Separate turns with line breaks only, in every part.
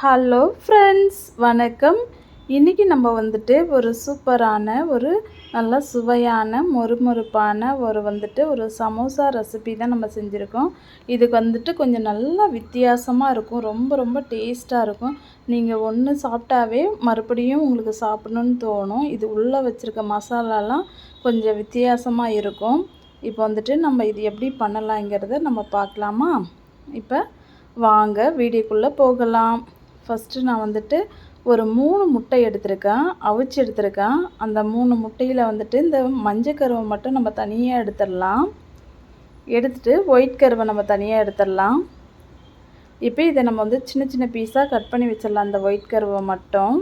Hello friends வணக்கம். இன்றைக்கி நம்ம வந்துட்டு ஒரு சூப்பரான ஒரு நல்ல சுவையான மொறுமொறுப்பான ஒரு வந்துட்டு ஒரு சமோசா ரெசிபி தான் நம்ம செஞ்சுருக்கோம். இதுக்கு வந்துட்டு கொஞ்சம் நல்லா வித்தியாசமாக இருக்கும். ரொம்ப ரொம்ப டேஸ்ட்டாக இருக்கும். நீங்கள் ஒன்று சாப்பிட்டாவே மறுபடியும் உங்களுக்கு சாப்பிடணுன்னு தோணும். இது உள்ளே வச்சுருக்க மசாலாலாம் கொஞ்சம் வித்தியாசமாக இருக்கும். இப்போ வந்துட்டு நம்ம இது எப்படி பண்ணலாங்கிறத நம்ம பார்க்கலாமா? இப்போ வாங்க வீடியோக்குள்ளே போகலாம். ஃபஸ்ட்டு நான் வந்துட்டு ஒரு மூணு முட்டை எடுத்திருக்கேன் அவிச்சு எடுத்திருக்கேன். அந்த மூணு முட்டையில் வந்துட்டு இந்த மஞ்சள் கருவை மட்டும் நம்ம தனியாக எடுத்துடலாம். எடுத்துட்டு ஒயிட் கருவை நம்ம தனியாக எடுத்துடலாம். இப்போ இதை நம்ம வந்து சின்ன சின்ன பீஸாக கட் பண்ணி வச்சிடலாம் அந்த ஒயிட் கருவை மட்டும்.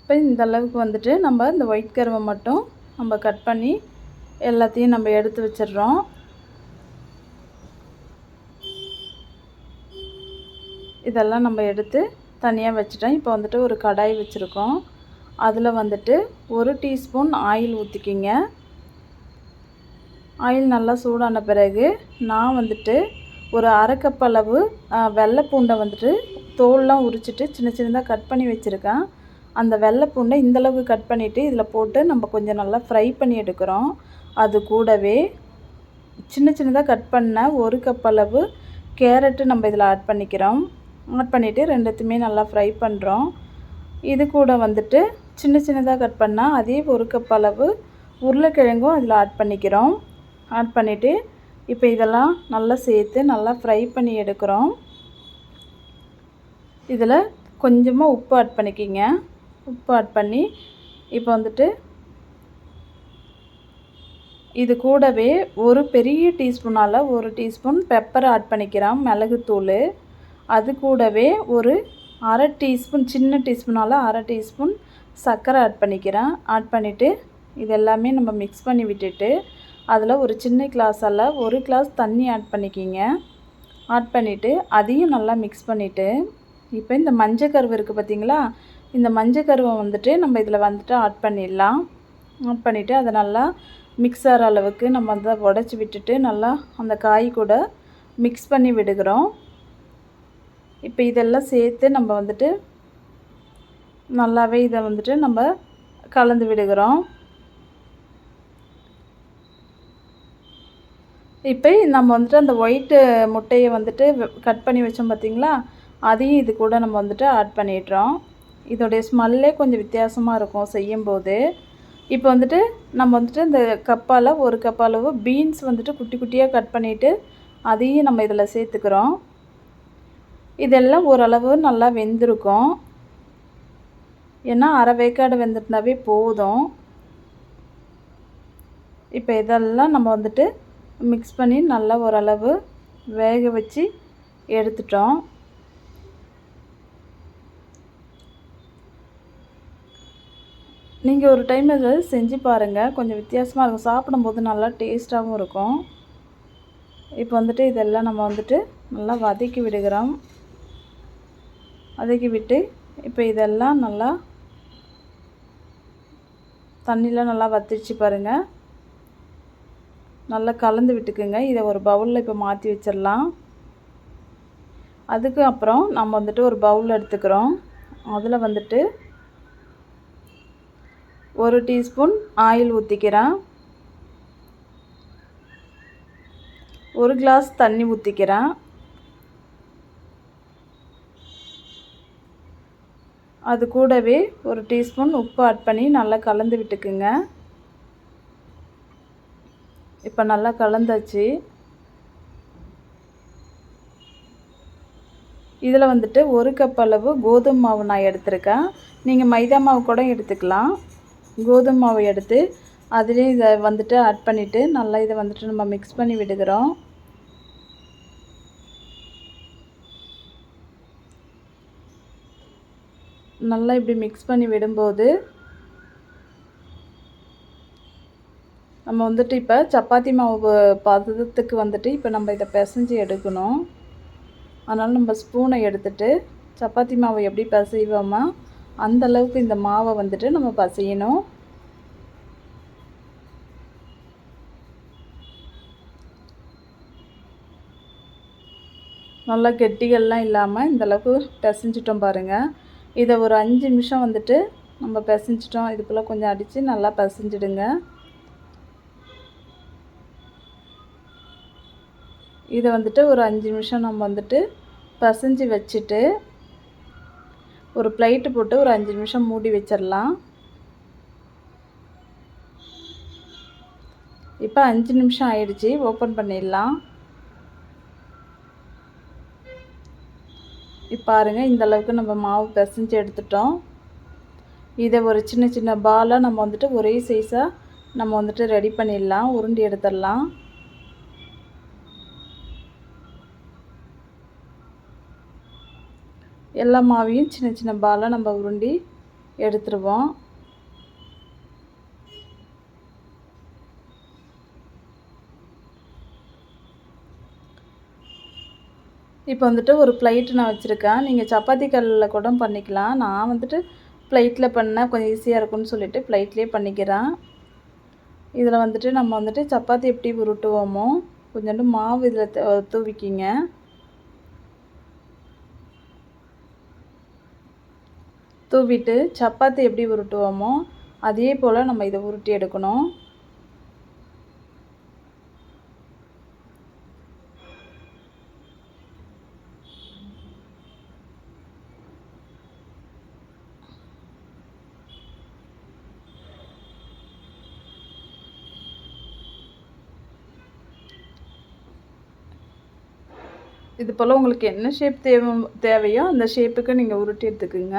இப்போ இந்த அளவுக்கு வந்துட்டு நம்ம இந்த ஒயிட் கருவை மட்டும் நம்ம கட் பண்ணி எல்லாத்தையும் நம்ம எடுத்து வச்சிடுறோம். இதெல்லாம் நம்ம எடுத்து தனியாக வச்சுட்டேன். இப்போ வந்துட்டு ஒரு கடாய் வச்சுருக்கோம். அதில் வந்துட்டு ஒரு டீஸ்பூன் ஆயில் ஊற்றிக்கிங்க ஆயில் நல்லா சூடான பிறகு நான் வந்துட்டு ஒரு அரை கப் அளவு வெள்ளை பூண்டை வந்துட்டு தோல்லாம் உரிச்சிட்டு சின்ன சின்னதாக கட் பண்ணி வச்சுருக்கேன். அந்த வெள்ளை பூண்டை இந்தளவுக்கு கட் பண்ணிவிட்டு இதில் போட்டு நம்ம கொஞ்சம் நல்லா ஃப்ரை பண்ணி எடுக்கிறோம். அது கூடவே சின்ன சின்னதாக கட் பண்ண ஒரு கப் அளவு கேரட்டு நம்ம இதில் ஆட் பண்ணிக்கிறோம். ஆட் பண்ணிவிட்டு ரெண்டுத்தையுமே நல்லா ஃப்ரை பண்ணுறோம் இது கூட வந்துட்டு சின்ன சின்னதாக கட் பண்ணால் அதே ஒரு கப் அளவு உருளைக்கிழங்கும் அதில் ஆட் பண்ணிக்கிறோம். ஆட் பண்ணிவிட்டு இப்போ இதெல்லாம் நல்லா சேர்த்து நல்லா ஃப்ரை பண்ணி எடுக்கிறோம். இதில் கொஞ்சமாக உப்பு ஆட் பண்ணிக்கிங்க. உப்பு ஆட் பண்ணி இப்போ வந்துட்டு இது கூடவே ஒரு பெரிய டீஸ்பூனால் ஒரு டீஸ்பூன் பெப்பரை ஆட் பண்ணிக்கிறோம் மிளகுத்தூள். அது கூடவே ஒரு அரை டீஸ்பூன் சின்ன டீஸ்பூனால் அரை டீஸ்பூன் சர்க்கரை ஆட் பண்ணிக்கிறேன். ஆட் பண்ணிவிட்டு இது எல்லாமே நம்ம மிக்ஸ் பண்ணி விட்டுட்டு அதில் ஒரு சின்ன கிளாஸால் ஒரு கிளாஸ் தண்ணி ஆட் பண்ணிக்கிங்க. ஆட் பண்ணிவிட்டு அதையும் நல்லா மிக்ஸ் பண்ணிவிட்டு இப்போ இந்த மஞ்சள் கருவு இருக்குது பார்த்திங்களா இந்த மஞ்சள் கருவை வந்துட்டு நம்ம இதில் வந்துட்டு ஆட் பண்ணிடலாம். ஆட் பண்ணிவிட்டு அதை நல்லா மிக்ஸ் ஆகிற அளவுக்கு நம்ம அதை உடச்சி விட்டுட்டு நல்லா அந்த காய் கூட மிக்ஸ் பண்ணி விடுகிறோம். இப்போ இதெல்லாம் சேர்த்து நம்ம வந்துட்டு நல்லாவே இதை வந்துட்டு நம்ம கலந்து விடுகிறோம். இப்போ நம்ம வந்துட்டு அந்த ஒயிட்டு முட்டையை வந்துட்டு கட் பண்ணி வச்சோம் பார்த்திங்களா? அதையும் இது கூட நம்ம வந்துட்டு ஆட் பண்ணிடுறோம். இதோடைய ஸ்மெல்லே கொஞ்சம் வித்தியாசமாக இருக்கும் செய்யும்போது. இப்போ வந்துட்டு நம்ம வந்துட்டு இந்த கப்பால் ஒரு கப் அளவு பீன்ஸ் வந்துட்டு குட்டி குட்டியாக கட் பண்ணிவிட்டு அதையும் நம்ம இதில் சேர்த்துக்கிறோம். இதெல்லாம் ஓரளவு நல்லா வெந்திருக்கும். ஏன்னா அரை வேக்காடு வெந்துட்டுனாவே போதும். இப்போ இதெல்லாம் நம்ம வந்துட்டு மிக்ஸ் பண்ணி நல்லா ஓரளவு வேக வச்சு எடுத்துட்டோம். நீங்கள் ஒரு டைம் இதை செஞ்சு பாருங்கள் கொஞ்சம் வித்தியாசமாக இருக்கும். சாப்பிடும்போது நல்லா டேஸ்ட்டாகவும் இருக்கும். இப்போ வந்துட்டு இதெல்லாம் நம்ம வந்துட்டு நல்லா வதக்கி விடுகிறோம். வதக்கி விட்டு இப்போ இதெல்லாம் நல்லா தண்ணியில் நல்லா வத்திடுச்சு பாருங்கள் நல்லா கலந்து விட்டுக்குங்க. இதை ஒரு பவுலில் இப்போ மாற்றி வச்சிடலாம் அதுக்கு அப்புறம் நம்ம வந்துட்டு ஒரு பவுல் எடுத்துக்கிறோம். அதில் வந்துட்டு ஒரு டீஸ்பூன் ஆயில் ஊற்றிக்கிறேன் ஒரு கிளாஸ் தண்ணி ஊற்றிக்கிறேன் அது கூடவே ஒரு டீஸ்பூன் உப்பு ஆட் பண்ணி நல்லா கலந்து விட்டுக்குங்க. இப்போ நல்லா கலந்தாச்சு. இதில் வந்துட்டு ஒரு கப் அளவு கோதுமை மாவு நான் எடுத்திருக்கேன். நீங்கள் மைதா மாவு கூட எடுத்துக்கலாம். கோதுமை மாவு எடுத்து அதுலேயும் இதை வந்துட்டு ஆட் பண்ணிவிட்டு நல்லா இதை வந்துட்டு நம்ம மிக்ஸ் பண்ணி விடுகிறோம். நல்லா இப்படி மிக்ஸ் பண்ணி விடும்போது நம்ம வந்துட்டு இப்போ சப்பாத்தி மாவு பதத்துக்கு வந்துட்டு இப்போ நம்ம இதை பிசைஞ்சு எடுக்கணும். அதனால் நம்ம ஸ்பூனை எடுத்துட்டு சப்பாத்தி மாவை எப்படி பிசைவோமோ அந்தளவுக்கு இந்த மாவை வந்துட்டு நம்ம பசையணும். நல்லா கெட்டிகள்லாம் இல்லாமல் இந்தளவுக்கு பிசைஞ்சிட்டோம் பாருங்கள் இதை ஒரு அஞ்சு நிமிஷம் வந்துட்டு நம்ம பிசைஞ்சிட்டோம். இது போல் கொஞ்சம் அடித்து நல்லா பிசைஞ்சிடுங்க. இதை வந்துட்டு ஒரு அஞ்சு நிமிஷம் நம்ம வந்துட்டு பசைஞ்சு வச்சுட்டு ஒரு ப்ளைட்டு போட்டு ஒரு அஞ்சு நிமிஷம் மூடி வச்சிடலாம். இப்போ அஞ்சு நிமிஷம் ஆயிடுச்சு. ஓப்பன் பண்ணிடலாம். பாருங்கள் இந்த அளவுக்கு நம்ம மாவு பிசைஞ்சு எடுத்துட்டோம். இதை ஒரு சின்ன சின்ன பாலாக நம்ம வந்துட்டு ஒரே சைஸாக நம்ம வந்துட்டு ரெடி பண்ணிடலாம் உருண்டி எடுத்துடலாம். எல்லா மாவையும் சின்ன சின்ன பாலாக நம்ம உருண்டி எடுத்துருவோம். இப்போ வந்துட்டு ஒரு ப்ளைட்டு நான் வச்சுருக்கேன். நீங்கள் சப்பாத்தி கல்லில் கூட பண்ணிக்கலாம். நான் வந்துட்டு ப்ளைட்டில் பண்ணால் கொஞ்சம் ஈஸியாக இருக்கும்னு சொல்லிவிட்டு ப்ளைட்லேயே பண்ணிக்கிறேன். இதில் வந்துட்டு நம்ம வந்துட்டு சப்பாத்தி எப்படி உருட்டுவோமோ கொஞ்சோண்டு மாவு இதில் தூவிக்கிங்க. தூவிட்டு சப்பாத்தி எப்படி உருட்டுவோமோ அதே போல் நம்ம இதை உருட்டி எடுக்கணும். இது போல் உங்களுக்கு என்ன ஷேப் தேவை தேவையோ அந்த ஷேப்புக்கு நீங்கள் உருட்டி எடுத்துக்குங்க.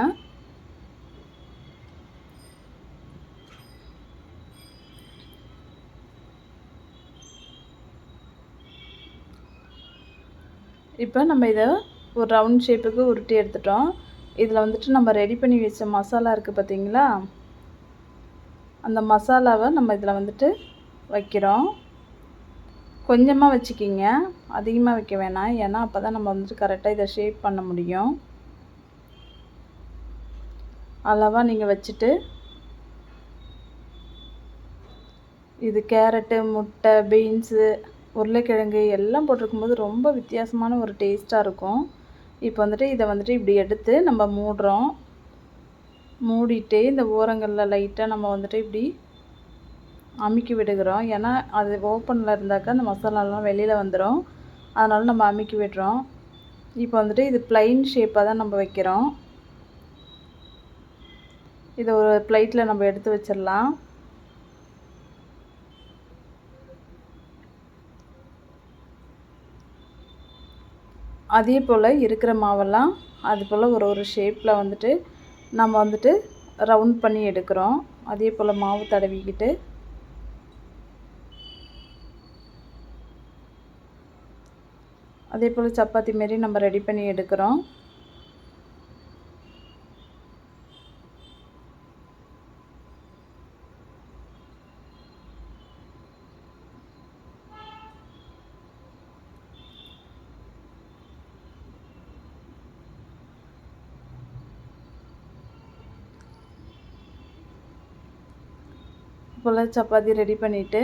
இப்போ நம்ம இதை ஒரு ரவுண்ட் ஷேப்புக்கு உருட்டி எடுத்துட்டோம். இதில் வந்துட்டு நம்ம ரெடி பண்ணி வச்ச மசாலா இருக்குது பார்த்தீங்களா அந்த மசாலாவை நம்ம இதில் வந்துட்டு வைக்கிறோம். கொஞ்சமாக வச்சுக்கிங்க. அதிகமாக வைக்க வேணாம். ஏன்னா அப்போ தான் நம்ம வந்துட்டு கரெக்டாக இதை ஷேப் பண்ண முடியும். அளவாக நீங்கள் வச்சுட்டு இது கேரட்டு முட்டை பீன்ஸு உருளைக்கிழங்கு எல்லாம் போட்டிருக்கும்போது ரொம்ப வித்தியாசமான ஒரு டேஸ்ட்டாக இருக்கும். இப்போ வந்துட்டு இதை வந்துட்டு இப்படி எடுத்து நம்ம மூடுறோம். மூடிட்டு இந்த ஓரங்களில் லைட்டாக நம்ம வந்துட்டு இப்படி அமுக்கி விடுகிறோம். ஏன்னா அது ஓப்பனில் இருந்தாக்கா அந்த மசாலாலாம் வெளியில் வந்துடும் அதனால் நம்ம அமுக்கி விடுறோம். இப்போ வந்துட்டு இது ப்ளைன் ஷேப்பாக தான் நம்ம வைக்கிறோம். இதை ஒரு ப்ளைட்டில் நம்ம எடுத்து வச்சிடலாம். அதே போல் இருக்கிற மாவெல்லாம் அது போல் ஒரு ஒரு ஷேப்பில் வந்துட்டு நம்ம வந்துட்டு ரவுண்ட் பண்ணி எடுக்கிறோம். அதே போல் மாவு தடவிக்கிட்டு அதே போல் சப்பாத்தி மாரி நம்ம ரெடி பண்ணி எடுக்கிறோம். போல் சப்பாத்தி ரெடி பண்ணிவிட்டு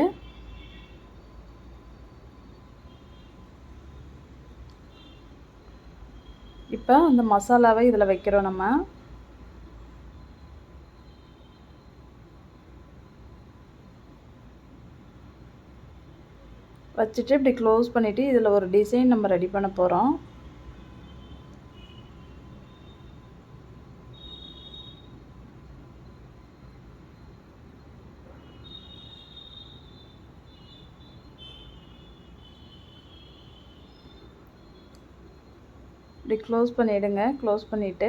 இப்போ அந்த மசாலாவை இதில் வைக்கிறோம் நம்ம. வச்சுட்டு இப்படி க்ளோஸ் பண்ணிவிட்டு இதில் ஒரு டிசைன் நம்ம ரெடி பண்ண போகிறோம் இப்படி க்ளோஸ் பண்ணிவிடுங்க க்ளோஸ் பண்ணிவிட்டு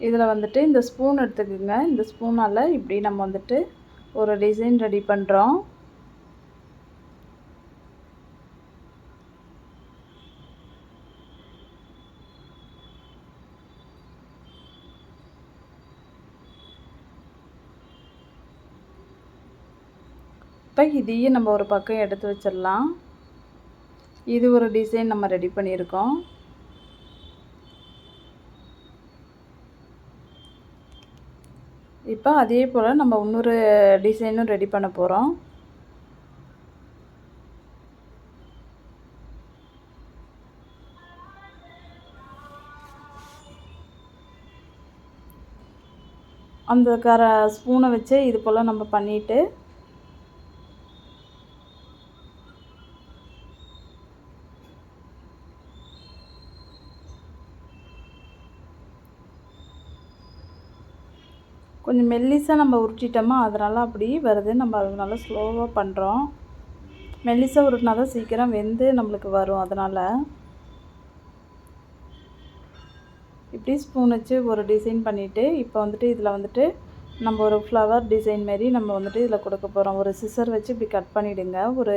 இதில் வந்துட்டு இந்த ஸ்பூன் எடுத்துக்கோங்க. இந்த ஸ்பூனால் இப்படி நம்ம வந்துட்டு ஒரு டிசைன் ரெடி பண்ணுறோம் இப்போ இதையும் நம்ம ஒரு பக்கம் எடுத்து வச்சிடலாம். இது ஒரு டிசைன் நம்ம ரெடி பண்ணியிருக்கோம். இப்போ அதே போல் நம்ம இன்னொரு டிசைனும் ரெடி பண்ண போகிறோம் அந்த கர ஸ்பூனை வச்சு இது போல் நம்ம பண்ணிவிட்டு கொஞ்சம் மெல்லிசாக நம்ம உருட்டிட்டோமா அதனால் அப்படி வருது. நம்ம அதனால் ஸ்லோவாக பண்ணுறோம் மெல்லிசாக உருட்டினா தான் சீக்கிரம் வெந்து நம்மளுக்கு வரும் அதனால். இப்படி ஸ்பூன் வச்சு ஒரு டிசைன் பண்ணிவிட்டு இப்போ வந்துட்டு இதில் வந்துட்டு நம்ம ஒரு ஃப்ளவர் டிசைன் மாரி நம்ம வந்துட்டு இதில் கொடுக்க போகிறோம் ஒரு சிசர் வச்சு இப்படி கட் பண்ணிவிடுங்க ஒரு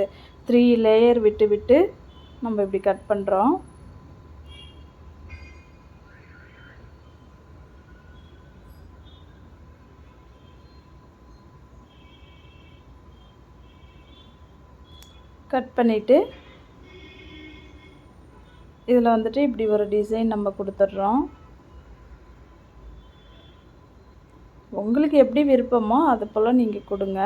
த்ரீ லேயர் விட்டு விட்டு நம்ம இப்படி கட் பண்ணுறோம் கட் பண்ணிவிட்டு இதில் வந்துட்டு இப்படி ஒரு டிசைன் நம்ம கொடுத்துட்றோம். உங்களுக்கு எப்படி விருப்பமோ அது போல் நீங்கள் கொடுங்க.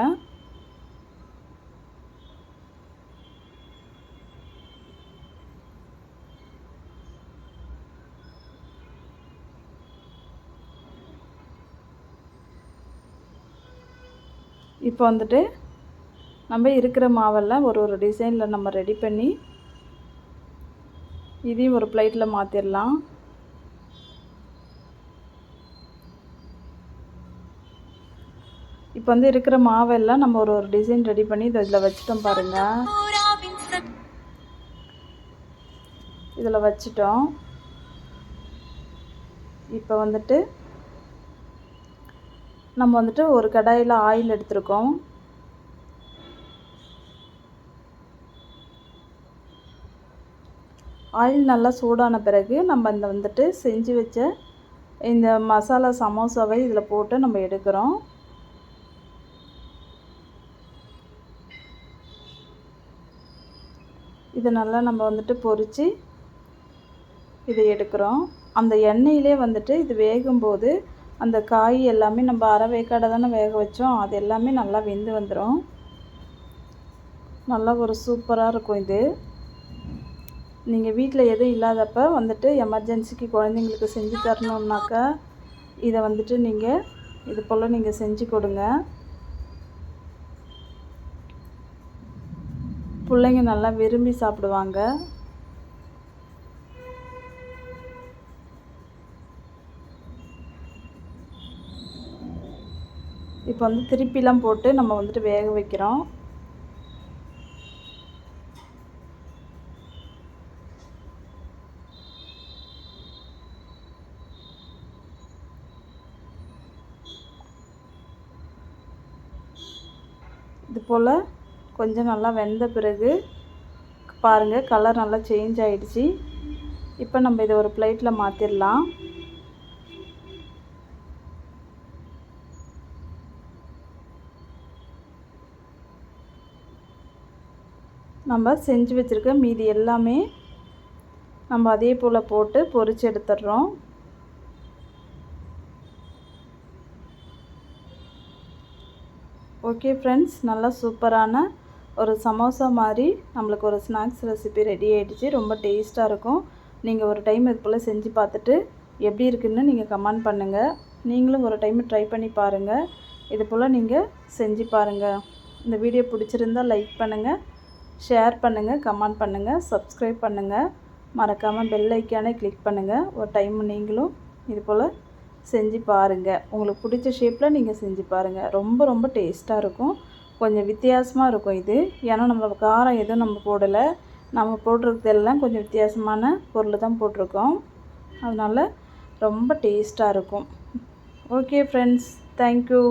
இப்போ வந்துட்டு நம்ம இருக்கிற மாவெல்லாம் ஒரு ஒரு டிசைனில் நம்ம ரெடி பண்ணி இதையும் ஒரு பிளேட்டில் மாற்றிடலாம் இப்போ வந்து இருக்கிற மாவெல்லாம் நம்ம ஒரு ஒரு டிசைன் ரெடி பண்ணி இதை இதில் வச்சுட்டோம் பாருங்கள் இதில் வச்சிட்டோம். இப்போ வந்துட்டு நம்ம வந்துட்டு ஒரு கடாயில் ஆயில் எடுத்திருக்கோம். ஆயில் நல்லா சூடான பிறகு நம்ம இந்த வந்துட்டு செஞ்சு வச்ச இந்த மசாலா சமோசாவை இதில் போட்டு நம்ம எடுக்கிறோம். இதை நல்லா நம்ம வந்துட்டு பொறித்து இதை எடுக்கிறோம். அந்த எண்ணெயிலே வந்துட்டு இது வேகும்போது அந்த காய் எல்லாமே நம்ம அரை வேக்காடை தானே வேக வச்சோம். அது எல்லாமே நல்லா வெந்து வந்துடும் நல்லா ஒரு சூப்பராக இருக்கும் இது. நீங்கள் வீட்டில் எதுவும் இல்லாதப்ப வந்துட்டு எமர்ஜென்சிக்கு குழந்தைங்களுக்கு செஞ்சு தரணுன்னாக்கா இதை வந்துட்டு நீங்கள் இது போல் நீங்கள் செஞ்சு கொடுங்க. பிள்ளைங்க நல்லா விரும்பி சாப்பிடுவாங்க. இப்போ வந்து திருப்பிலாம் போட்டு நம்ம வந்துட்டு வேக வைக்கிறோம். இது போல் கொஞ்சம் நல்லா வெந்த பிறகு பாருங்கள் கலர் நல்லா சேஞ்ச் ஆகிடுச்சி இப்போ நம்ம இதை ஒரு பிளேட்டில் மாற்றிடலாம் நம்ம செஞ்சு வச்சுருக்க மீதி எல்லாமே நம்ம அதே போல் போட்டு பொறிச்சு எடுத்துடுறோம். ஓகே ஃப்ரெண்ட்ஸ் நல்லா சூப்பரான ஒரு சமோசா மாதிரி நம்மளுக்கு ஒரு ஸ்நாக்ஸ் ரெசிபி ரெடி ஆகிடுச்சு ரொம்ப டேஸ்ட்டாக இருக்கும். நீங்கள் ஒரு டைம் இது போல் செஞ்சு பார்த்துட்டு எப்படி இருக்குதுன்னு நீங்கள் கமெண்ட் பண்ணுங்கள் நீங்களும் ஒரு டைம் ட்ரை பண்ணி பாருங்கள் இது போல் நீங்கள் செஞ்சு பாருங்கள் இந்த வீடியோ பிடிச்சிருந்தால் லைக் பண்ணுங்கள் ஷேர் பண்ணுங்கள் கமெண்ட் பண்ணுங்கள் சப்ஸ்கிரைப் பண்ணுங்கள் மறக்காமல் பெல் ஐக்கானே கிளிக் பண்ணுங்கள் ஒரு டைம் நீங்களும் இது போல் செஞ்சு பாருங்கள் உங்களுக்கு பிடிச்ச ஷேப்பில் நீங்கள் செஞ்சு பாருங்கள் ரொம்ப ரொம்ப டேஸ்ட்டாக இருக்கும். கொஞ்சம் வித்தியாசமாக இருக்கும் இது. ஏன்னா நம்ம காரம் எதுவும் நம்ம போடலை. நம்ம போட்டிருக்கிறதெல்லாம் கொஞ்சம் வித்தியாசமான பொருள் தான் போட்டிருக்கோம். அதனால் ரொம்ப டேஸ்ட்டாக இருக்கும். Okay friends thank you